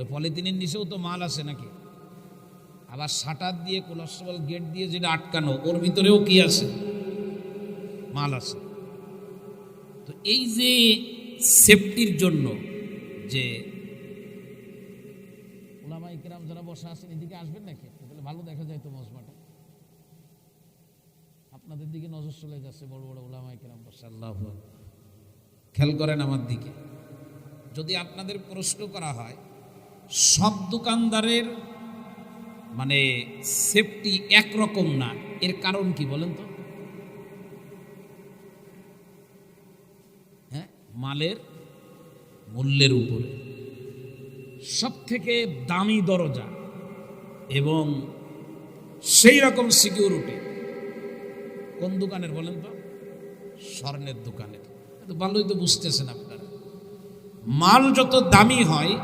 ওই পলিথিনের নিচেও তো মাল আছে নাকি? আবার শাটার দিয়ে, কোলাস্ট্রল গেট দিয়ে যেটা আটকানো, ওর ভিতরেও কি আছে? মাল আছে। তো এই যে সেফটির জন্য যে ওলামা ইকরাম যারা বসে আছেন, এদিকে আসবেন নাকি? তাহলে ভালো দেখা যায় তো মজমাটা। আপনাদের দিকে নজর চলে যাচ্ছে বড় বড় ওলামা ইকরাম বসে আল্লাহ খেয়াল করেন আমার দিকে। যদি আপনাদের প্রশ্ন করা হয় সব দোকানদারের মানে সেফটি একরকম না। এর কারণ কি বলেন তো? হ্যাঁ মালের মূল্যের উপরে। সব থেকে দামি দরজা এবং সেই রকম সিকিউরিটি কোন দোকানের বলেন তো? স্বর্ণের দোকানের। ভালোই তো বুঝতেছেন আপনারা। মাল যত দামি হয়